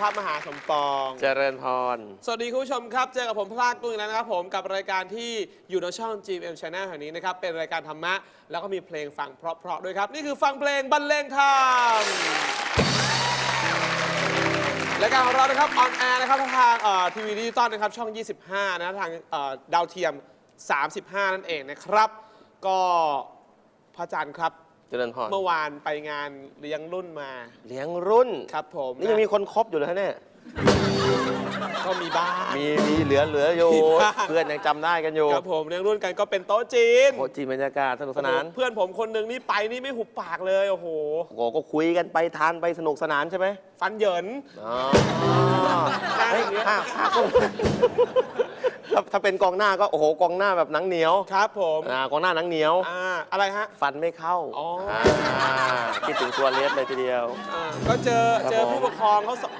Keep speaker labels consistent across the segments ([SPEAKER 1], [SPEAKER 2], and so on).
[SPEAKER 1] พระมหาสมปอง
[SPEAKER 2] เจริญพร
[SPEAKER 1] สวัสดีคุณผู้ชมครับ เจอกับผมพลากกุ้งอีกแล้วนะครับผมกับรายการที่อยู่ในช่อง GM Channel แห่งนี้นะครับ เป็นรายการธรรมะ แล้วก็มีเพลงฟังเพราะๆด้วยครับ นี่คือฟังเพลงบรรเลงธรรมรายการของเรานะครับออนแอร์นะครับทางทีวีดิจิตอลนะครับช่อง 25 นะทางเอ่อดาวเทียม 35 นั่นเองนะครับ ก็พระอาจารย์ครับ
[SPEAKER 2] เจริญพร
[SPEAKER 1] เมื่อวานไปงานเลี้ยงรุ่นมา
[SPEAKER 2] เลี้ยงรุ่น
[SPEAKER 1] ครับผม
[SPEAKER 2] นี่ยังมีคนคบอยู่เลยฮะเนี่ย
[SPEAKER 1] ก็มีบ้าง
[SPEAKER 2] มีมีเหลือเหลืออยู่
[SPEAKER 1] มีบ้าง
[SPEAKER 2] เพื่อนยังจำได้กันอยู่
[SPEAKER 1] ครับผมเลี้ยงรุ่นกันก็เป็นโต๊ะจีน
[SPEAKER 2] โอ้จีนบรรยากาศสนุกสนาน
[SPEAKER 1] โอ้โหเพื่อนผมคนหนึ่งนี่ไปนี่ไม่หุบปากเลยโอ้โห
[SPEAKER 2] โอ้โหก็คุยกันไปทานไปสนุกสนานใช่ไหม
[SPEAKER 1] ฟันเหยิน
[SPEAKER 2] อ๋อ
[SPEAKER 1] ได้
[SPEAKER 2] เฮ้ย
[SPEAKER 1] อย่างเงี้ย
[SPEAKER 2] ภาพภาพ ถ้าถ้าเป็นกองหน้าก็โอ้โหกองหน้าแบบหนังเหนียว
[SPEAKER 1] ครับผม
[SPEAKER 2] อ่ากองหน้าหนังเหนียว
[SPEAKER 1] อ่าอะไรฮะ
[SPEAKER 2] ฟันไม่เข้า
[SPEAKER 1] อ๋ออ่า
[SPEAKER 2] คิดถึงตัวเลสเลยทีเดียว
[SPEAKER 1] อ่าก็เจอ
[SPEAKER 2] ครับ
[SPEAKER 1] เจอ
[SPEAKER 2] ผม
[SPEAKER 1] ผู้ปกครองเขาสอน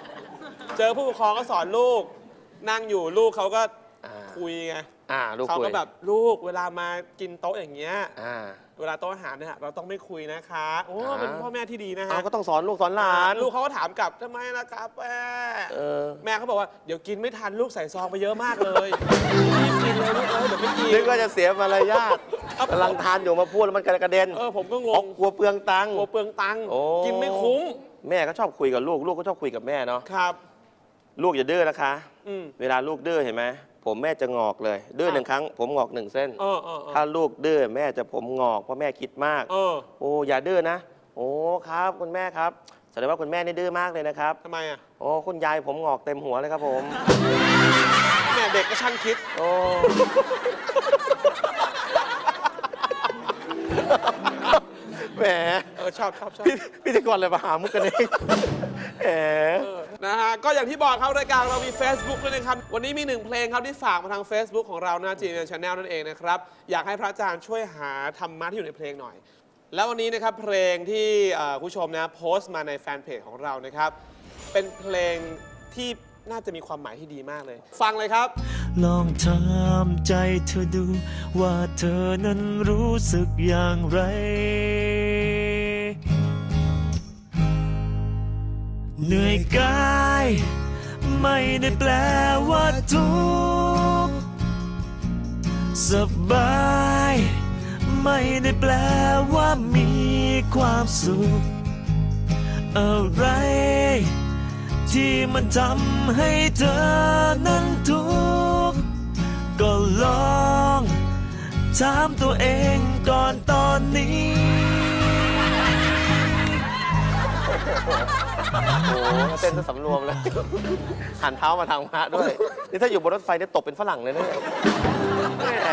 [SPEAKER 1] เจอผู้ปกครองเขาสอนลูก นั่งอยู่ลูกเขาก็
[SPEAKER 2] อ่า
[SPEAKER 1] คุยไง
[SPEAKER 2] อ่าลูก
[SPEAKER 1] เขา
[SPEAKER 2] คุย
[SPEAKER 1] ก็แบบลูกเวลามากินโต๊ะอย่างเงี้ย
[SPEAKER 2] อ่า
[SPEAKER 1] เวลาโต๊ะอาหารเนี่ยเราต้องไม่คุยนะคะโอ้
[SPEAKER 2] อ่า
[SPEAKER 1] เป็นพ่อแม่ที่ดีนะ
[SPEAKER 2] เอา
[SPEAKER 1] ฮะ
[SPEAKER 2] ก็ต้องสอนลูกสอนหลาน
[SPEAKER 1] ลูกเขาก็ถามกลับทำไมล่ะครับแม่
[SPEAKER 2] เออ
[SPEAKER 1] แม่เขาบอกว่าเดี๋ยวกินไม่ทันลูกใส่ซองไปเยอะมากเลยรีบกินเลยลูกเอ้ยเดี๋ยวไม่กิน
[SPEAKER 2] นึกว่าจะเสียมารยาท
[SPEAKER 1] ครับ
[SPEAKER 2] กำลังทานอยู่มาพูดแล้วมันกระเด็น
[SPEAKER 1] เออผมก็ง
[SPEAKER 2] อ๋องกลัวเปลืองตังค์
[SPEAKER 1] กลัวเปลืองตังค์
[SPEAKER 2] โอ้
[SPEAKER 1] กินไม่คุ้ม
[SPEAKER 2] แม่ก็ชอบคุยกับลูก ลูกก็ชอบคุยกับแม่เนาะ
[SPEAKER 1] ครับ
[SPEAKER 2] ลูกอย่าดื้อนะคะ
[SPEAKER 1] อืม
[SPEAKER 2] เวลาลูกดื้อเห็นไหม ผมแม่จะงอกเลย ดื้อหนึ่งครั้ง ผมงอกหนึ่งเส้น
[SPEAKER 1] เออเออเอ
[SPEAKER 2] ถ้า
[SPEAKER 1] อ
[SPEAKER 2] ลูกดื้อแม่จะผมงอกเพราะแม่คิดมาก
[SPEAKER 1] เออ
[SPEAKER 2] โอ้อย่าดื้อนะ โอ้ครับคุณแม่ครับแสดงว่าคุณแม่นี่ดื้อมากเลยนะครับ
[SPEAKER 1] ทำไมอะ
[SPEAKER 2] โอ้คุณยายผมงอกเต็มหัวเลยครับผม
[SPEAKER 1] แม่เด็กก็ช่างคิด
[SPEAKER 2] โอ้ แหม
[SPEAKER 1] เออชอบชอบชอบ
[SPEAKER 2] พิพิธีกรเลยมาหามุกกันเองแหม
[SPEAKER 1] เออ นะฮะก็อย่างที่บอกครับรายการเรามี Facebook ด้วยนะครับ วันนี้มีหนึ่งเพลงครับที่ฝากมาทาง Facebook ของเรานะจีเนียชาแนลนั่นเองนะครับ อยากให้พระอาจารย์ช่วยหาธรรมะที่อยู่ในเพลงหน่อย แล้ววันนี้นะครับเพลงที่เอ่อผู้ชมนะโพสต์มาในแฟนเพจของเรานะครับ เป็นเพลงที่น่าจะมีความหมายที่ดีมากเลย ฟังเลยครับ
[SPEAKER 3] ลองถามใจเธอดู ว่าเธอนั้นรู้สึกอย่างไร เหนื่อยกา ไม่ได้แปลว่าทุกข์สบาย ไม่ได้แปลว่ามีความสุข อะไร ที่มันทำให้เธอนั้นทุกข์ก็ลองถามตัวเองก่อนตอนนี้
[SPEAKER 2] โอ้โหเต้นซะสำรวมเลย หันเท้ามาทางพระด้วย นี่ถ้าอยู่บนรถไฟเนี่ยตกเป็นฝรั่งเลยนะเนี่ยแหม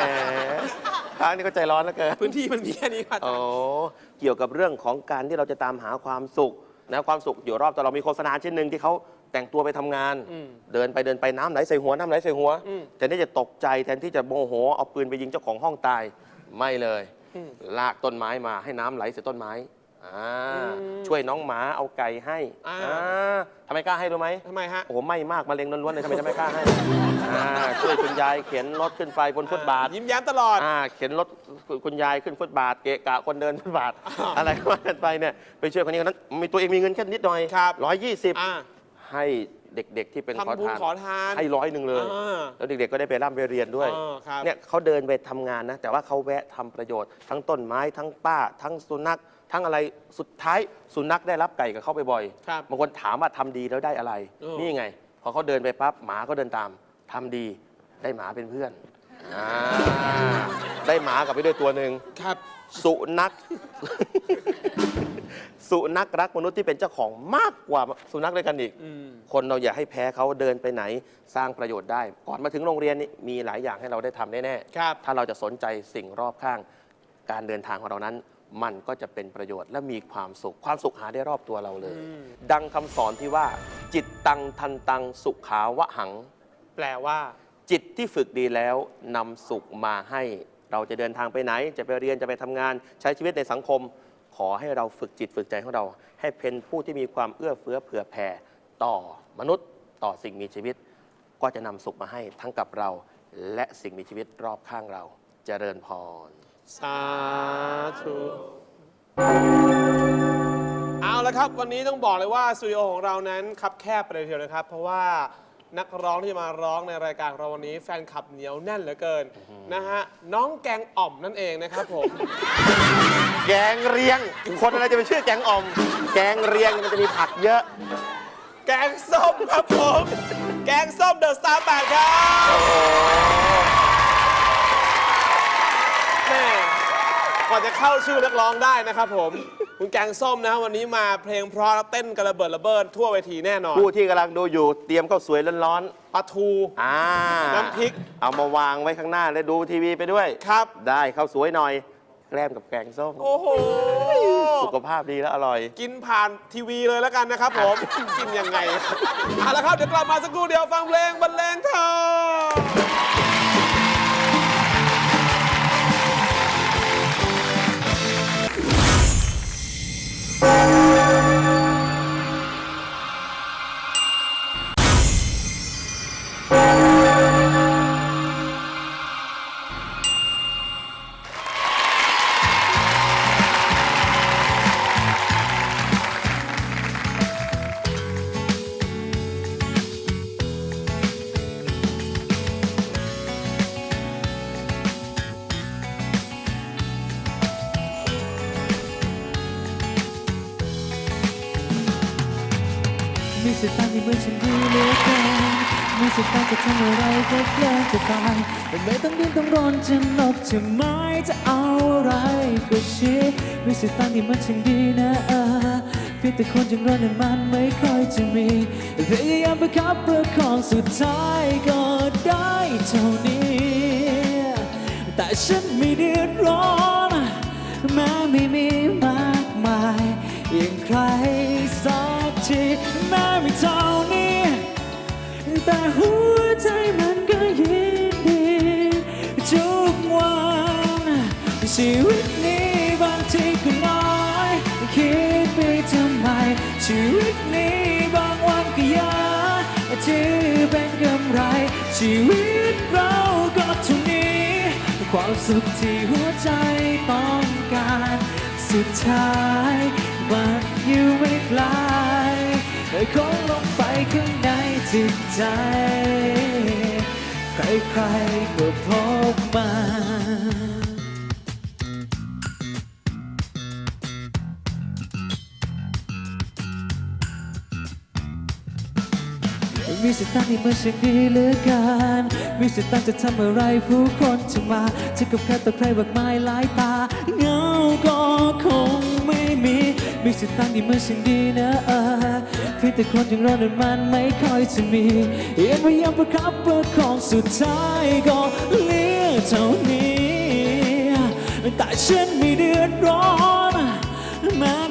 [SPEAKER 2] พระนี่ก็ใจร้อนแล้วเกิน
[SPEAKER 1] พื้นที่มันมีแค่นี้ครับอา
[SPEAKER 2] โอ้
[SPEAKER 1] จารย์
[SPEAKER 2] เกี่ยวกับเรื่องของการที่เราจะตามหาความสุขนะความสุขอยู่รอบตัวเรามีโฆษณาชิ้นหนึ่งที่เขาแต่งตัวไปทำงาน
[SPEAKER 1] อืม
[SPEAKER 2] เดินไปเดินไปน้ำไหลใส่หัวน้ำไหลใส่หัว
[SPEAKER 1] อืม
[SPEAKER 2] แทนที่จะตกใจแทนที่จะโมโหเอาปืนไปยิงเจ้าของห้องตายไม่เลย
[SPEAKER 1] อืม
[SPEAKER 2] ลากต้นไม้มาให้น้ำไหลใส่ต้นไม้ อ่า
[SPEAKER 1] อืม
[SPEAKER 2] ช่วยน้องหมาเอาไก่ให้
[SPEAKER 1] อ่า
[SPEAKER 2] อ่าทำไมกล้าให้รู้ไหม
[SPEAKER 1] ทำไมฮะ
[SPEAKER 2] โอ้โหไม่มากมะเร็งล้วนๆเลยทำไมจะไม่กล้าให้ อ่าช่วยคุณยายเข็นรถขึ้นไปบนฟุตบาท
[SPEAKER 1] ยิ้มแย้มตลอด
[SPEAKER 2] อ่าเข็นรถคุณคุณยายขึ้นฟุตบาทเกะกะคนเดินฟุตบาท
[SPEAKER 1] อ่า
[SPEAKER 2] อะไรก็ว่ากันไปเนี่ยไปช่วยคนนี้คนนั้นมีตัวเองมีเงินแค่นิดหน่อย
[SPEAKER 1] ครับ
[SPEAKER 2] ร้อยยี่สิบ
[SPEAKER 1] อ่า
[SPEAKER 2] ให้เด็กๆที่เป็นขอ
[SPEAKER 1] ทำบุญ
[SPEAKER 2] ทาน
[SPEAKER 1] ขอทาน
[SPEAKER 2] ให้ร้อยหนึ่งเลย
[SPEAKER 1] อ่า
[SPEAKER 2] แล้วเด็กๆก็ได้ไปร่ำไปเรียนด้วย
[SPEAKER 1] อ่าครับ
[SPEAKER 2] เนี่ยเขาเดินไปทำงานนะ แต่ว่าเขาแวะทำประโยชน์ทั้งต้นไม้ทั้งป้า ทั้งสุนัข ทั้งอะไรสุดท้ายสุนัขได้รับไก่กับเขาไปบ่อย
[SPEAKER 1] ครับ
[SPEAKER 2] บางคนถามว่าทำดีแล้วได้อะไร
[SPEAKER 1] เออ
[SPEAKER 2] นี่ไง พอเขาเดินไปปั๊บหมาก็เดินตามทำดีได้หมาเป็นเพื่อนอ่าได้หมากลับไปด้วยตัวหนึ่ง
[SPEAKER 1] ครับ
[SPEAKER 2] สุนัข สุนัขรักมนุษย์ที่เป็นเจ้าของมากกว่าสุนัขด้วยกันอีก
[SPEAKER 1] อืม
[SPEAKER 2] คนเราอย่าให้แพ้เขาเดินไปไหนสร้างประโยชน์ได้ ก่อนมาถึงโรงเรียนนี่มีหลายอย่างให้เราได้ทำแน่
[SPEAKER 1] ครับ
[SPEAKER 2] ๆ ถ้าเราจะสนใจสิ่งรอบข้าง การเดินทางของเรานั้น มันก็จะเป็นประโยชน์และมีความสุข ความสุขหาได้รอบตัวเราเลย
[SPEAKER 1] อืม
[SPEAKER 2] ดังคำสอนที่ว่า จิตตังทันตังสุขาวะหัง
[SPEAKER 1] แปลว่า
[SPEAKER 2] จิตที่ฝึกดีแล้วนำสุขมาให้ เราจะเดินทางไปไหน จะไปเรียนจะไปทำงาน ใช้ชีวิตในสังคม ขอให้เราฝึกจิตฝึกใจของเรา ให้เป็นผู้ที่มีความเอื้อเฟื้อเผื่อแผ่ต่อมนุษย์ต่อสิ่งมีชีวิต ก็จะนำสุขมาให้ทั้งกับเรา และสิ่งมีชีวิตรอบข้างเราเจริญพร
[SPEAKER 1] สาธุเอาละครับ วันนี้ต้องบอกเลยว่าสตูดิโอของเรานั้นคับแคบไปเลยทีเดียวนะครับ เพราะว่านักร้องที่จะมาร้องในรายการของเราวันนี้แฟนคลับเหนียวแน่นเหลือเกินนะฮะน้องแกงอ่อมนั่นเองนะครับผม
[SPEAKER 2] แกงเรียง คนอะไรจะไปชื่อแกงอ่อม แกงเรียงมันจะมีผักเยอะ
[SPEAKER 1] แกงส้มครับผม แกงส้มเดอะสตาร์แปดครับ กว่าจะเข้าชื่อนักร้องได้นะครับผมคุณแกงส้มนะวันนี้มาเพลงเพราะแล้วเต้นกระเบิดระเบิดทั่วเวทีแน่นอน
[SPEAKER 2] ผู้ที่กำลังดูอยู่เตรียมข้าวสวยร้อน
[SPEAKER 1] ปลาทู
[SPEAKER 2] ๆอ่า
[SPEAKER 1] น้ำพริก
[SPEAKER 2] เอามาวางไว้ข้างหน้าแล้วดูทีวีไปด้วย
[SPEAKER 1] ครับ
[SPEAKER 2] ได้ข้าวสวยหน่อยแกล้มกับแกงส้ม
[SPEAKER 1] โอ้โห
[SPEAKER 2] สุขภาพดีและอร่อย
[SPEAKER 1] กินผ่านทีวีเลยแล้วกันนะครับผม กินยังไงเอาละครับ เดี๋ยวกลับมาสักครู่เดียวฟังเพลงบรรเลงเธอ
[SPEAKER 4] สตางค์ที่เหมือนฉันดีเหลือเกินมีสตาจะทำอะไรก็แกล้งจะตายแต่ไม่ต้องดิ้นต้องรนจะหลบจะไม่จะเอาอะไรก็เชื่อมีสตาที่มือนฉันดีนะเออพียงแต่คนอย่างเรานั้นมันไม่ค่อยจะมีพยายามประคับประคองสุดท้ายก็ได้เท่านี้ แต่ฉันไม่เดือดร้อนแม้ไม่มีมา หัวใจมันก็ยินดีทุกวันชีวิตนี้บางทีก็น้อยคิดไปทำไมชีวิตนี้บางวันก็ยากที่เป็นกำไร ชีวิตเราก็เท่านี้ ความสุขที่หัวใจต้องการ สุดท้ายมันอยู่ไม่ไกล คงลงไปข้างในจิตใจ ใครๆก็พบมามีสตางค์ที่มันช่างดีเหลือเกินมีสตางค์จะทำอะไรผู้คนจะมาจะกับใครต่อใครมากมายหลายตาเงาก็คง มีสตางค์ที่มันช่งดีนะเออเพียงแต่คนอย่างเรานั้นมันไม่ค่อยจะมียังพยายามประคับประคองสุดท้ายก็เหลือเท่านี้แต่ฉันไม่เดือดร้อนแม้ไม่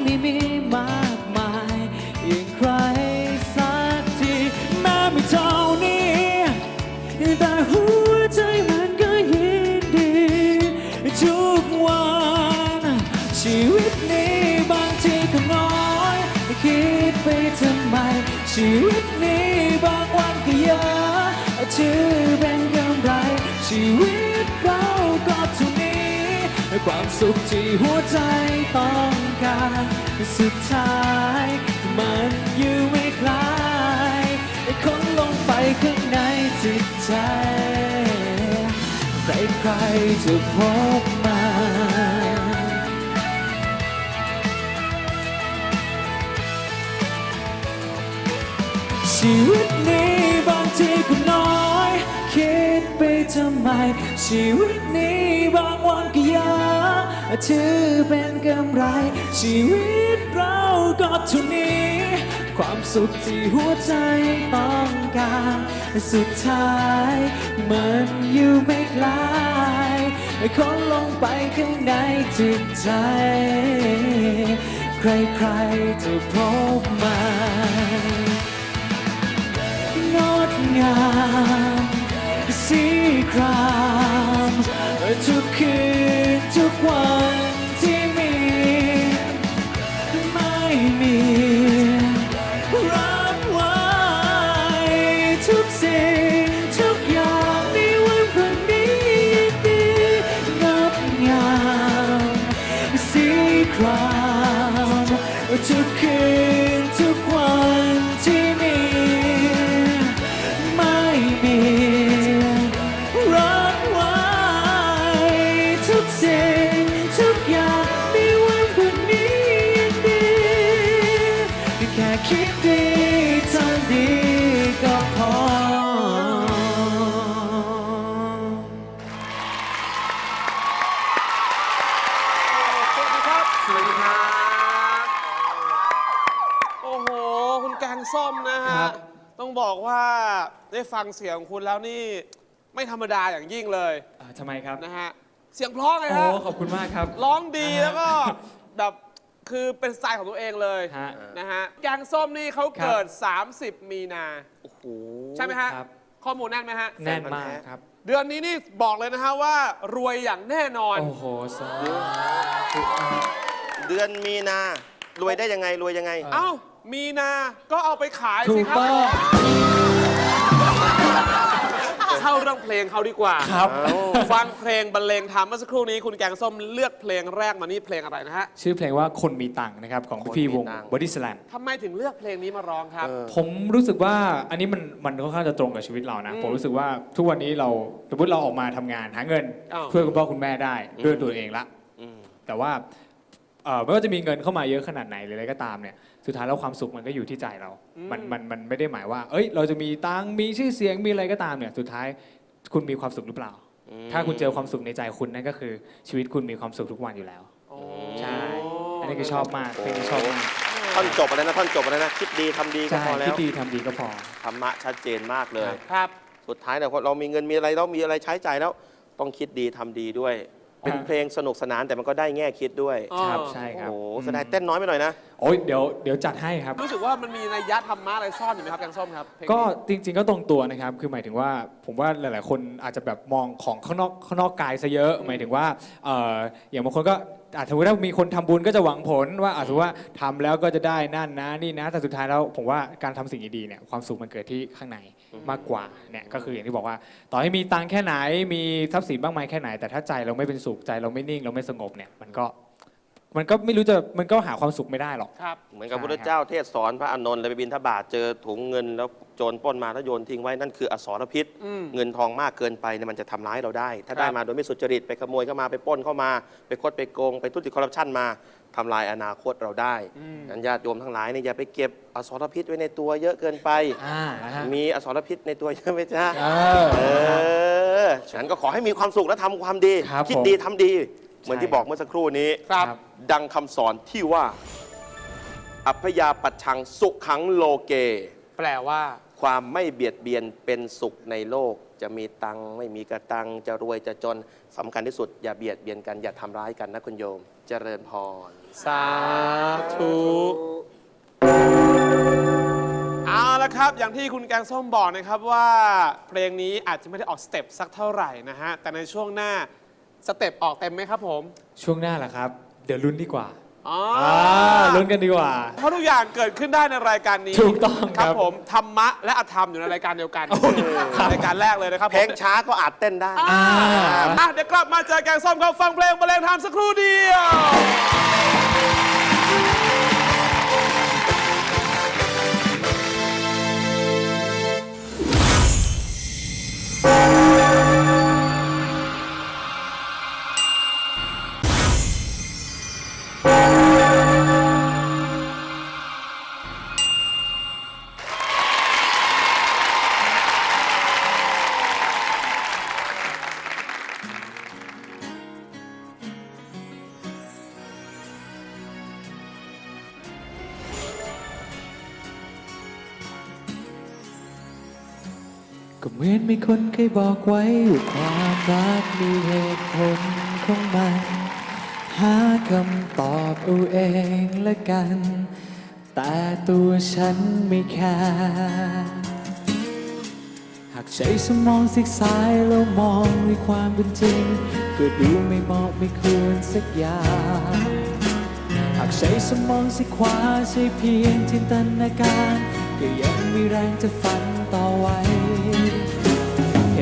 [SPEAKER 4] มีม คิดไปทำไม ชีวิตนี้บางวันก็เยอะชื่อเป็นกำไร ชีวิตเราก็เท่านี้ความสุขที่หัวใจต้องการสุดท้ายมันอยู่ไม่ไกลคนลงไปข้างในจิตใจ ใครๆจะพบมา ชีวิตนี้บางทีก็น้อย คิดไปทำไม ชีวิตนี้บางวันก็ยากถือเป็นกำไร ชีวิตเราก็เท่านี้ ความสุขที่หัวใจต้องการ สุดท้ายมันอยู่ไม่ไกลคนลงไปข้างในจิตใจ ใครๆจะพบมา งามสีครามทุกคืนทุกวันที่มีไม่มีรักไว้ทุกสิ่งทุกอย่างในวันพรุ่งนี้ดีงดงามสีครามทุกคืนทุกวัน ได้
[SPEAKER 1] ฟังเสียงของคุณแล้วนี่ไม่ธรรมดาอย่างยิ่งเลย
[SPEAKER 4] อ่าทำไมครับ
[SPEAKER 1] นะฮะ เสียงเพราะไง
[SPEAKER 4] โอ้
[SPEAKER 1] ฮะ
[SPEAKER 4] ขอบคุณมากครับ
[SPEAKER 1] ร้องดี
[SPEAKER 4] อ่าฮะ
[SPEAKER 1] แล้วก็แบบคือเป็นสไตล์ของตัวเองเลย
[SPEAKER 4] ฮะ
[SPEAKER 1] นะฮะแกงส้มนี่เขา
[SPEAKER 4] ครับ
[SPEAKER 1] เกิด 30 มีนา
[SPEAKER 2] โอ้โห
[SPEAKER 1] ใช่ไหมฮะ
[SPEAKER 4] ครับ
[SPEAKER 1] ข้อมูลแน่นไหมฮะ
[SPEAKER 4] แน่นมากครับ
[SPEAKER 1] เดือนนี้นี่บอกเลยนะฮะว่ารวยอย่างแน่นอน
[SPEAKER 4] โอ้โหสาธุ
[SPEAKER 2] เดือนมีนารวยได้ยังไงรวยยังไง
[SPEAKER 1] เอ้า มีนา ก็เอาไปขาย
[SPEAKER 4] ถู
[SPEAKER 1] สิ
[SPEAKER 4] ก
[SPEAKER 1] ครับ
[SPEAKER 4] ต้อง
[SPEAKER 1] เข้าเรื่องเพลงเขาดีกว่า
[SPEAKER 4] ครับ
[SPEAKER 1] ฟังเพลงบรรเลงธรรมเมื่อสักครู่นี้คุณแกงส้มเลือกเพลงแรกมานี่เพลงอะไรนะฮะ
[SPEAKER 4] ชื่อเพลงว่าคนมีตังค์นะครับของ
[SPEAKER 2] คน
[SPEAKER 4] พี่
[SPEAKER 2] มี
[SPEAKER 4] วง
[SPEAKER 2] ตังค์
[SPEAKER 4] บอดี้สแลม
[SPEAKER 1] ทำไมถึงเลือกเพลงนี้มาร้องครับ
[SPEAKER 2] เออ
[SPEAKER 4] ผมรู้สึกว่าอันนี้มันมันค่อนข้างจะตรงกับชีวิตเรานะ
[SPEAKER 1] อืม
[SPEAKER 4] ผมรู้สึกว่าทุกวันนี้เราสมมติเราออกมาทำงานหาเงิน
[SPEAKER 1] อ้าว
[SPEAKER 4] ช่วยคุณพ่อคุณแม่ได้ด้วยตัวเองละ
[SPEAKER 2] อืม
[SPEAKER 4] แต่ว่า เอ่อไม่ว่าจะมีเงินเข้ามาเยอะขนาดไหนหรืออะไรก็ตามเนี่ยสุดท้ายแล้วความสุขมันก็อยู่ที่ใจเรามันมันมันไม่ได้หมายว่า เอ้ย เราจะมีตังค์มีชื่อเสียงมีอะไรก็ตามเนี่ยสุดท้ายคุณมีความสุขหรือเปล่า
[SPEAKER 2] อืม
[SPEAKER 4] ถ้าคุณเจอความสุขในใจคุณนั่นก็คือชีวิตคุณมีความสุขทุกวันอยู่แล้ว
[SPEAKER 1] โอ้
[SPEAKER 4] ใช่ อันนี้คือชอบมากเพลงนี้ชอบมาก
[SPEAKER 2] ท่อนจบอะไรนะท่อนจบอะไรนะคิดดีทำดีก็
[SPEAKER 4] ใช่
[SPEAKER 2] พอแล้
[SPEAKER 4] คิด
[SPEAKER 2] ว
[SPEAKER 4] ดีทำดีก็พอ
[SPEAKER 2] ธรรมะชัดเจนมากเลย
[SPEAKER 1] ครับ
[SPEAKER 2] สุดท้ายเนี่ยพอเรามีเงินมีอะไรเรามีอะไรใช้จ่ายแล้ว ต้องคิดดีทำดีด้วย เป็น
[SPEAKER 4] ครับ
[SPEAKER 2] เพลงสนุกสนานแต่มันก็ได้แง่คิดด้วย
[SPEAKER 1] อ๋อ
[SPEAKER 4] ครับใช่ครับ
[SPEAKER 2] โอ้โหแสดงเต้นน้อยไปหน่อยนะ
[SPEAKER 4] โอ้ยเดี๋ยวเดี๋ยวจัดให้ครับ
[SPEAKER 1] รู้สึกว่ามันมีนัยยะธรรมะอะไรซ่อนอยู่ไหมครับแกงส้มครับเพลงนี้
[SPEAKER 4] ก็จริง ๆ ก็ตรงตัวนะครับ คือหมายถึงว่าผมว่าหลาย ๆ คนอาจจะแบบมองของข้างนอกข้างนอกกายซะเยอะ หมายถึงว่าเอ่ออย่างบางคนก็ อาจจะถ้ามีคนทำบุญก็จะหวังผลว่าอาจจะว่าทำแล้วก็จะได้นั่นนะนี่นะ แต่สุดท้ายแล้วผมว่าการทำสิ่งดีๆเนี่ยความสุขมันเกิดที่ข้างในมากกว่าเนี่ยก็คืออย่างที่บอกว่า ต่อให้มีตังค์แค่ไหนมีทรัพย์สินบ้างไหมแค่ไหน แต่ถ้าใจเราไม่เป็นสุขใจเราไม่นิ่งเราไม่สงบเนี่ยมันก็ มันก็ไม่รู้จะมันก็หาความสุขไม่ได้หรอก
[SPEAKER 1] ครับ
[SPEAKER 2] เหมือนกับ
[SPEAKER 4] ใช่
[SPEAKER 2] พระพุทธเจ้าเทศสอนพระอานนท์เลยไปบินทบาทเจอถุงเงินแล้วโจรปล้นมาแล้วโยนทิ้งไว้นั่นคืออสรพิษ
[SPEAKER 1] อืม
[SPEAKER 2] เงินทองมากเกินไปเนี่ยมันจะทำร้ายเราได้ ถ้า
[SPEAKER 1] ครับ
[SPEAKER 2] ได้มาโดยไม่สุจริตไปขโมยเข้ามาไปปล้นเข้ามา ไปคดไปโกง ไปทุจริตคอร์รัปชันมาทำลายอนาคตเราได้นั้นญาติโยมทั้งหลายเนี่ยอย่าไปเก็บอสรพิษไว้ในตัวเยอะเกินไป
[SPEAKER 4] อ่านะฮะ
[SPEAKER 2] มีอสรพิษในตัวเยอะไหมจ๊ะ
[SPEAKER 4] เออ
[SPEAKER 2] เออฉะนั้นก็ขอให้มีความสุขและทำความดี
[SPEAKER 4] ครับ
[SPEAKER 2] คิด
[SPEAKER 4] ผม
[SPEAKER 2] ดีทำดี เหมือน
[SPEAKER 4] ใช่
[SPEAKER 2] ที่บอกเมื่อสักครู่นี้
[SPEAKER 1] ครับ
[SPEAKER 2] ดังคำสอนที่ว่า อัพยาปัชชังสุขังโลเก
[SPEAKER 1] แปลว่า
[SPEAKER 2] ความไม่เบียดเบียนเป็นสุขในโลก จะมีตังค์ไม่มีกระตังจะรวยจะจนสำคัญที่สุด อย่าเบียดเบียนกันอย่าทำร้ายกันนะคุณโยม เจริญพร
[SPEAKER 1] สาธุ เอาละครับ อย่างที่คุณแกงส้มบอกนะครับว่า เพลงนี้อาจจะไม่ได้ออกสเต็ปสักเท่าไหร่นะฮะ แต่ในช่วงหน้า สเต็ปออกเต็มไหมครับผม
[SPEAKER 4] ช่วงหน้าแหละครับ เดี๋ยวลุ้นดีกว่า
[SPEAKER 1] อ๋อ
[SPEAKER 4] อ่าลุ้นกันดีกว่า
[SPEAKER 1] เพราะทุกอย่างเกิดขึ้นได้ในรายการนี้
[SPEAKER 4] ถูกต้อง
[SPEAKER 1] ครับ
[SPEAKER 4] ครับ
[SPEAKER 1] ผมธรรมะและอธรรมอยู่ในรายการเดียวกัน
[SPEAKER 4] ครับ
[SPEAKER 1] รายการแรกเลยนะครับ
[SPEAKER 2] เพลงช้าก็อาจเต้นได้
[SPEAKER 1] อ่า อะเดี๋ยวกลับมาเจอแกงส้มครับฟังเพลงบรรเลงธรรมสักครู่เดียว
[SPEAKER 4] ยบอกไว้ว่าความรักมีเหตุผลของมัน หาคำตอบเอาเองละกัน แต่ตัวฉันไม่แค่หากใช้สมองซีกซ้ายแล้วมองในความเป็นจริง ก็ดูไม่เหมาะไม่ควรสักอย่างหากใช้สมองซีกขวาใช้เพียงจินตนาการ ก็ยังมีแรงจะฝันต่อไว้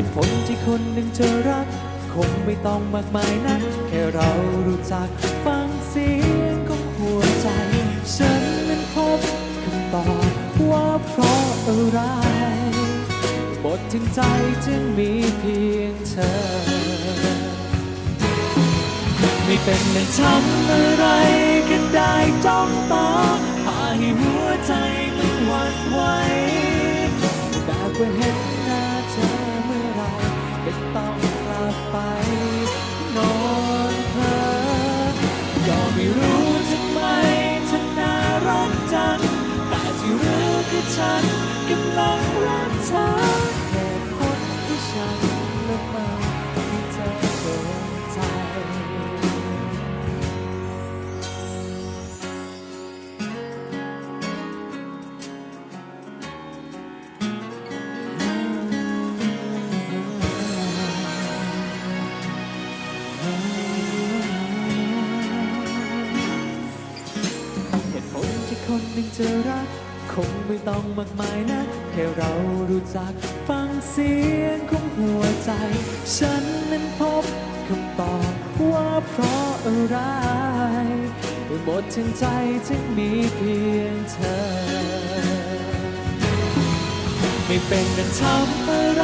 [SPEAKER 4] ตุผลที่คนหนึ่งจะรัก คงไม่ต้องมากมายนัก แค่เรารู้จักฟังเสียงของหัวใจ ฉันนั้นพบคำตอบว่าเพราะอะไร บทถึงใจจึงมีเพียงเธอ ไม่เป็นเลยทำอะไรก็ได้จ้องตาพาให้หัวใจมันหวั่นไหวแบบว่าเห็น ฉันกำลังรักเธอเหตุผลที่ฉันเลือกมาที่เธอโดนใจ เหตุผลที่คนหนึ่งจะรัก งไม่ต้องมากมายนะ แค่เรารู้จักฟังเสียงของหัวใจ ฉันนั้นพบคำตอบว่าเพราะอะไรหมดทั้งใจจึงมีเพียงเธอ ไม่เป็นกันทำอะไร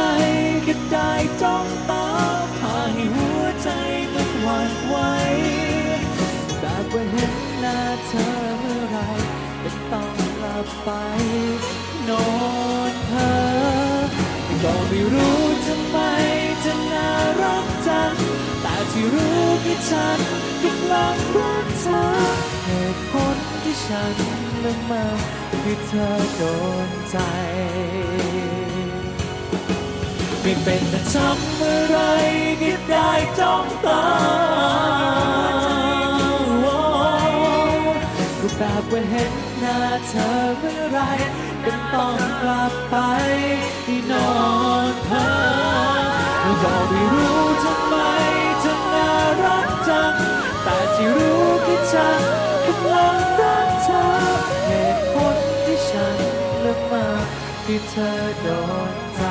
[SPEAKER 4] ก็ได้จ้องตาพาให้หัวใจมันหวั่นไหวแบบว่าเห็นหน้าเธอเมื่อไร ไปนอนเธอก็ไม่รู้ทำไมจะน่ารักจังแต่ที่รู้คือฉันกำลังรักเธอเหตุผลที่ฉันเลือกมาคือเธอโดนใจไม่เป็นแต่ทำอะไรก็ได้จ้องตาก็แบบว่าเห็น หน้าเธอเมื่อไรก็ต้องกลับไปนอนเธอก็ไม่รู้ทำไมเธอน่ารักจังแต่ที่รู้คือฉันกำลังรักเธอเหตุผลที่ฉันเลือกมาที่เธอโดนใจ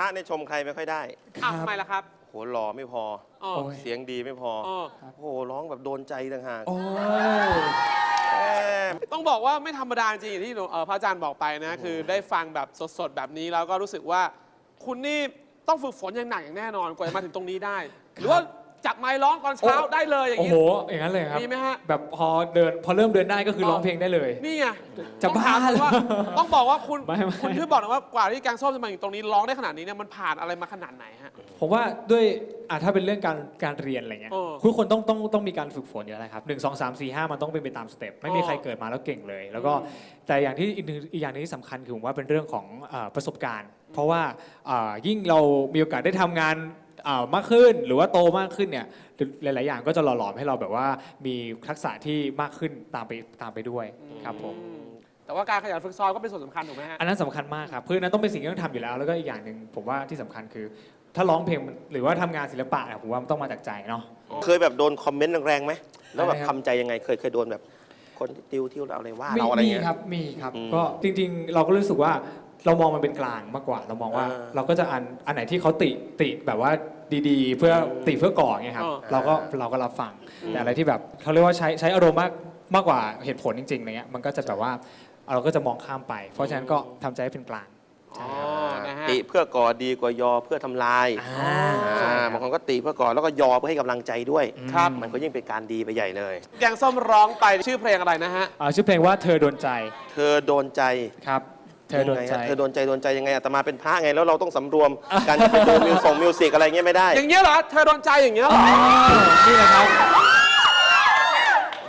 [SPEAKER 2] ระในชมใครไม่ค่อยได้
[SPEAKER 1] อ้าวทำไมล่ะครับ
[SPEAKER 2] โหหล่อไม่พอ
[SPEAKER 1] อ๋อ
[SPEAKER 4] โอ้ย
[SPEAKER 2] เสียงดีไม่พอ
[SPEAKER 1] อ๋อ
[SPEAKER 2] โอ้โหร้องแบบโดนใจต่างหาก
[SPEAKER 4] โอ้ย
[SPEAKER 2] แหม
[SPEAKER 1] ต้องบอกว่าไม่ธรรมดาจริงอย่างที่หลวงเอ่อพระอาจารย์บอกไปนะคือได้ฟังแบบสดๆแบบนี้แล้วก็รู้สึกว่า คุณนี่ต้องฝึกฝนอย่างหนักอย่างแน่นอนกว่าจะมาถึงตรงนี้ได้ หรือว่า จับไมค์ร้องตอนเช้า
[SPEAKER 4] โอ้
[SPEAKER 1] ได้เลยอย่าง
[SPEAKER 4] โอ้
[SPEAKER 1] นี้
[SPEAKER 4] โห อย่างนั้นเลยครับ
[SPEAKER 1] มีไหมฮะ
[SPEAKER 4] แบบพอเดินพอเริ่มเดินได้ก็คือร้องเพลงได้เลย
[SPEAKER 1] นี่ไง
[SPEAKER 4] จะ
[SPEAKER 1] ต้อง
[SPEAKER 4] บ้า
[SPEAKER 1] ถามคุณว่า
[SPEAKER 4] เหรอ
[SPEAKER 1] ต้องบอกว่าคุณ
[SPEAKER 4] ไม่ไม่
[SPEAKER 1] คุณช่วยบอกหน่อยว่ากว่าที่แกงส้มจะมาถึงตรงนี้ร้องได้ขนาดนี้เนี่ยมันผ่านอะไรมาขนาดไหนฮะ
[SPEAKER 4] ผมว่าด้วยอะถ้าเป็นเรื่องการการเรียนอะไรเงี้ย
[SPEAKER 1] เออ
[SPEAKER 4] ทุกคนต้องต้องต้องมีการฝึกฝนอยู่แล้วนะครับหนึ่งสองสามสี่ห้ามันต้องเป็นไปตามสเต็ปไม่มี
[SPEAKER 1] เออ
[SPEAKER 4] ใครเกิดมาแล้วเก่งเลย แล้วก็แต่อย่างที่อีกหนึ่งอีกอย่างหนึงที่สำคัญคือผมว่าเป็นเรื่องของเอ่อประสบการณ์ เพราะว่าอ่ายิ่งเรามีโอกาสได้ทำงาน อ่ามากขึ้นหรือว่าโตมากขึ้นเนี่ยหลาย ๆ อย่างก็จะหล่อหลอมให้เราแบบว่ามีทักษะที่มากขึ้นตามไปตามไปด้วยครับผม
[SPEAKER 1] อืมแต่ว่าการขยันฝึกซ้อมก็เป็นส่วนสำคัญถูกไหมฮะ
[SPEAKER 4] อันนั้นสำคัญมากครับ เพราะฉะนั้นต้องเป็นสิ่งที่ต้องทำอยู่แล้ว แล้วก็อีกอย่างหนึ่งผมว่าที่สำคัญคือ ถ้าร้องเพลงมันหรือว่าทำงานศิลปะเนี่ยผมว่ามันต้องมาจากใจเนาะ
[SPEAKER 2] เคยแบบโดนคอมเมนต์แรงๆไหม แล้วแบบ
[SPEAKER 4] อะไรครับ
[SPEAKER 2] ทำใจยังไง เคยเคยโดนแบบคนที่ติวที่เราอะไรว่า
[SPEAKER 4] มี
[SPEAKER 2] เราอะไร
[SPEAKER 4] มี
[SPEAKER 2] เงี้ย
[SPEAKER 4] ครับมีครับ
[SPEAKER 2] อืม
[SPEAKER 4] ก็จริง ๆ เราก็รู้สึกว่าเรามองมันเป็นกลางมากกว่า เรามองว่า
[SPEAKER 2] อ่า
[SPEAKER 4] เราก็จะอันอันไหนที่เขาติติแบบว่า ดีๆ เพื่อติเพื่อก่อไงครับ
[SPEAKER 1] อ่า
[SPEAKER 4] เราก็เราก็รับฟัง แต่อะไรที่แบบเขาเรียกว่าใช้ใช้อารมณ์มากมากกว่าเหตุผลจริงๆอะไรเงี้ยมันก็จะแบบว่าเราก็จะมองข้ามไป เพราะฉะนั้นก็ทำใจให้เป็นกลาง
[SPEAKER 1] อ๋อนะฮะ
[SPEAKER 2] ติเพื่อก่อดีกว่ายอเพื่อทำลาย
[SPEAKER 4] อ่า
[SPEAKER 2] อ่าบางคนก็ติเพื่อก่อแล้วก็ยอเพื่อให้กำลังใจด้วย
[SPEAKER 1] ครับ
[SPEAKER 2] มันก็ยิ่งเป็นการดีไปใหญ่เลย
[SPEAKER 1] แกงส้มร้องไปชื่อเพลงอะไรนะฮะ
[SPEAKER 4] อ่าชื่อเพลงว่าเธอโดนใจ
[SPEAKER 2] เธอโดนใจ
[SPEAKER 4] ครับ
[SPEAKER 5] เธอโดนใจ
[SPEAKER 2] ยังไงฮะเธอโดนใจโดนใจยังไงอาตมาเป็นพระไงแล้วเราต้องสำรวมการจะไปดูมิวส่งมิวสิกอะไรเงี้ยไม่ได้
[SPEAKER 1] อย่างเงี้ยเหรอเธอโดนใจอย่างเงี้ยเหรอ
[SPEAKER 5] นี่แหละครับ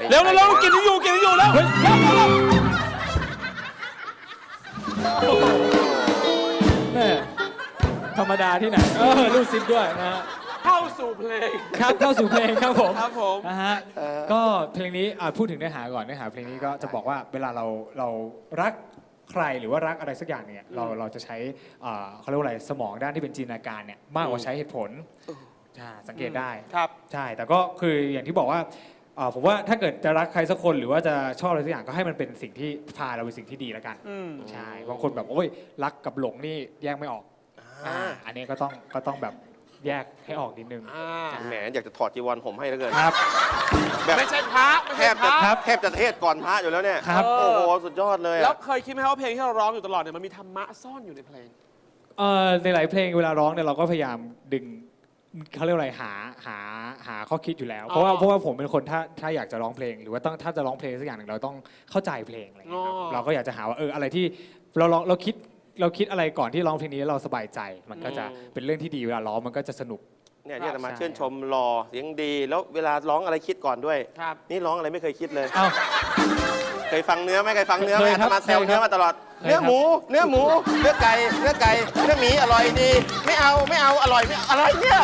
[SPEAKER 1] เร็วเร็วเร็วกินที่อยู่กินที่อยู่แล้วเร็วเร็วเร็ว
[SPEAKER 5] แม่ธรรมดาที่ไหนเออลูกซิปด้วยนะฮะ
[SPEAKER 1] เข้าสู่เพลง
[SPEAKER 5] ครับเข้าสู่เพลงครับผม
[SPEAKER 1] ครับผม
[SPEAKER 5] นะฮะก็เพลงนี้อะพูดถึงเนื้อหาก่อนเนื้อหาเพลงนี้ก็จะบอกว่าเวลาเราเรารัก ใครหรือว่ารักอะไรสักอย่างเนี่ยเราเราจะใช้อ่าเขาเรียกว่าอะไรสมองด้านที่เป็นจินตนาการเนี่ยมากกว่าใช้เหตุผลใช่สังเกตได้
[SPEAKER 1] ครับ
[SPEAKER 5] ใช่ แต่ก็คืออย่างที่บอกว่าอ่าผมว่าถ้าเกิดจะรักใครสักคนหรือว่าจะชอบอะไรสักอย่างก็ให้มันเป็นสิ่งที่พาเราไปสิ่งที่ดีแล้วกัน
[SPEAKER 1] อืม
[SPEAKER 5] ใช่ บางคนแบบโอ้ยรักกับหลงนี่แยกไม่ออก
[SPEAKER 2] อ่า
[SPEAKER 5] อ่า อันนี้ก็ต้องก็ต้องแบบ แยกให้ออกนิดนึง
[SPEAKER 1] อ่า
[SPEAKER 2] แหมอยากจะถอดจีวรผมให้แล้วเกิน
[SPEAKER 5] ครับ
[SPEAKER 2] แบบ
[SPEAKER 1] ไม่ใช่พระไม่
[SPEAKER 2] แท
[SPEAKER 1] ใช่
[SPEAKER 2] บ
[SPEAKER 1] พ
[SPEAKER 2] จะ
[SPEAKER 1] ระ
[SPEAKER 5] ครับ
[SPEAKER 2] แทบจะเทศก่อนพระอยู่แล้วเนี่ย
[SPEAKER 5] ครับ
[SPEAKER 2] โอ้โหสุดยอดเลยอะ
[SPEAKER 1] แล้วเคยคิดไหมครับว่าเพลงที่เราร้องอยู่ตลอดเนี่ยมันมีธรรมะซ่อนอยู่ในเพลง
[SPEAKER 5] เอ่อในหลายเพลงเวลาร้องเนี่ยเราก็พยายามดึงเขาเรียกว่าอะไรหาหาหาข้อคิดอยู่แล้ว เพราะว่า
[SPEAKER 1] อ๋อ
[SPEAKER 5] เพราะว่าผมเป็นคนถ้าถ้าอยากจะร้องเพลง หรือว่าต้องถ้าจะร้องเพลงสักอย่างหนึ่งเราต้องเข้าใจเพลงอะไรอย่างเงี้ยครับ
[SPEAKER 1] อ๋อ
[SPEAKER 5] เราก็อยากจะหาว่าเอออะไรที่เราลองเราคิด เราคิดอะไรก่อนที่ร้องเพลงนี้แล้วเราสบายใจ มันก็จะ
[SPEAKER 1] อืม
[SPEAKER 5] เป็นเรื่องที่ดีเวลาร้องมันก็จะสนุก
[SPEAKER 2] เนี่ยที่อาตมา
[SPEAKER 5] ใช่
[SPEAKER 2] ชื่นชมหล่อเสียงดี แล้วเวลาร้องอะไรคิดก่อนด้วย
[SPEAKER 1] ครับ
[SPEAKER 2] นี่ร้องอะไรไม่เคยคิดเลย
[SPEAKER 5] เอ้า
[SPEAKER 2] เคยฟังเนื้อไหมเคยฟังเนื้อไหม
[SPEAKER 5] เคย
[SPEAKER 2] อา
[SPEAKER 5] ครั
[SPEAKER 2] ต
[SPEAKER 5] บ
[SPEAKER 2] มาแซว
[SPEAKER 5] เคยครับ
[SPEAKER 2] เนื้อมาตลอด
[SPEAKER 5] เคย
[SPEAKER 2] เนื้อ
[SPEAKER 5] ครับ
[SPEAKER 2] หมู เนื้อหมู เนื้อไก่ เนื้อไก่ เนื้อหมีอร่อยดี ไม่เอาไม่เอาอร่อยไม่เอาอะไรเนี่ย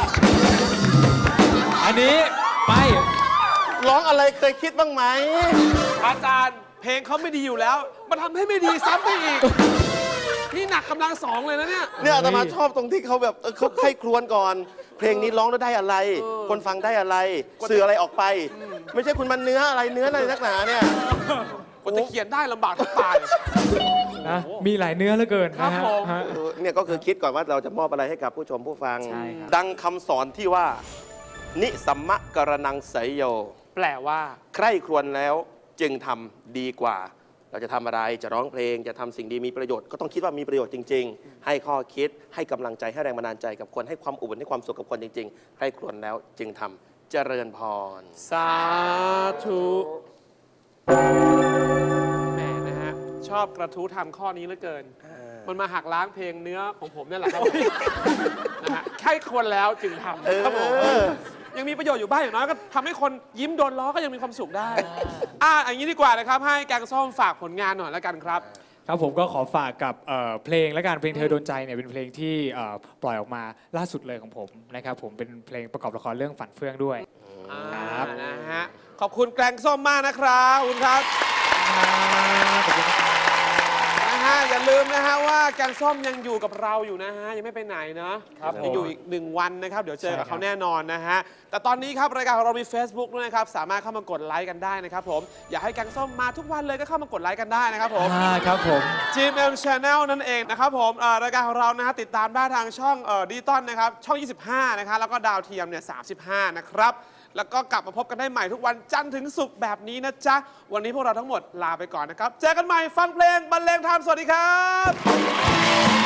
[SPEAKER 5] อันนี้ไป
[SPEAKER 2] ร้องอะไรเคยคิดบ้างไหม
[SPEAKER 1] อาจารย์เพลงเขาไม่ดีอยู่แล้ว มันทำให้ไม่ดีซ้ำไปอีก นี่หนักกำลังสองเลยนะเนี่ย
[SPEAKER 2] เนี่ยอาตมาชอบตรงที่เขาแบบเออเขาใครครวญก่อน เพลงนี้ร้องแล้วได้อะไร
[SPEAKER 1] เออ
[SPEAKER 2] คนฟังได้อะไร สื่ออะไรออกไป ไม่ใช่คุณมันเนื้ออะไรเนื้ออะไรนักหนาเนี่ย
[SPEAKER 1] กว่าจะเขียนได้ลำบากทุกตาย
[SPEAKER 5] นะมีหลายเนื้อเหลือเกิน
[SPEAKER 1] ครับ
[SPEAKER 5] นะฮะ
[SPEAKER 1] ผม
[SPEAKER 5] ฮะ
[SPEAKER 2] เออเนี่ยก็คือคิดก่อนว่าเราจะมอบอะไรให้กับผู้ชมผู้ฟัง
[SPEAKER 5] ใช่ครับ
[SPEAKER 2] ดังคำสอนที่ว่า นิสัมมะกรนังไสยโย
[SPEAKER 1] แปลว่า
[SPEAKER 2] ใคร่ครวญแล้วจึงทำดีกว่า เราจะทำอะไรจะร้องเพลง จะทำสิ่งดีมีประโยชน์ก็ต้องคิดว่ามีประโยชน์จริง ๆ ให้ข้อคิดให้กำลังใจให้แรงบันดาลใจกับคนให้ความอบอุ่นให้ความสุขกับคนจริงๆใคร่ครวญแล้วจึงทำเจริญพร
[SPEAKER 1] สาธุแหมนะฮะชอบกระทู้ทำข้อนี้เหลือเกิน มันมาหักล้างเพลงเนื้อของผมเนี่ยแหละครับนะฮะใครควรแล้วจึงทำครับผม
[SPEAKER 2] เออ
[SPEAKER 1] ยังมีประโยชน์อยู่บ้างอย่างน้อยก็ทำให้คนยิ้มโดนล้อก็ยังมีความสุขได้ อ่าอย่างนี้ดีกว่านะครับ ให้แกงส้มฝากผลงานหน่อยแล้วกันครับ
[SPEAKER 5] ครับผมก็ขอฝากกับเอ่อเพลงและการเพลงเธอโดนใจเนี่ยเป็นเพลงที่เอ่อปล่อยออกมาล่าสุดเลยของผมนะครับผมเป็นเพลงประกอบละครเรื่องฝันเฟื่องด้วยครับ
[SPEAKER 1] อ่านะฮะ ขอบคุณแกงส้มมากนะครับขอบคุณครับนะ ฮะอย่าลืมนะฮะว่าแกงส้มยังอยู่กับเราอยู่นะฮะยังไม่ไปไหนนะครับยังอยู่อีกหนึ่งวันนะครับ เดี๋ยวเจอกับ
[SPEAKER 5] ใช่ครับ
[SPEAKER 1] เขาแน่นอนนะฮะแต่ตอนนี้ครับรายการของเรามี Facebook ด้วยนะครับสามารถเข้ามากดไลค์กันได้นะครับผมอยากให้แกงส้มมาทุกวันเลยก็เข้ามากดไลค์กันได้นะครับผม
[SPEAKER 5] อ่าครับผม
[SPEAKER 1] GMM Channel นั่นเองนะครับผมเอ่อรายการของเรานะฮะติดตามได้ทางช่องดิจิตอลนะครับช่อง 25 นะครับแล้วก็ดาวเทียมเนี่ย 35 นะครับ แล้วก็กลับมาพบกันได้ใหม่ทุกวันจันทร์ถึงศุกร์แบบนี้นะจ๊ะ วันนี้พวกเราทั้งหมดลาไปก่อนนะครับ เจอกันใหม่ฟังเพลงบรรเลงธรรมสวัสดีครับ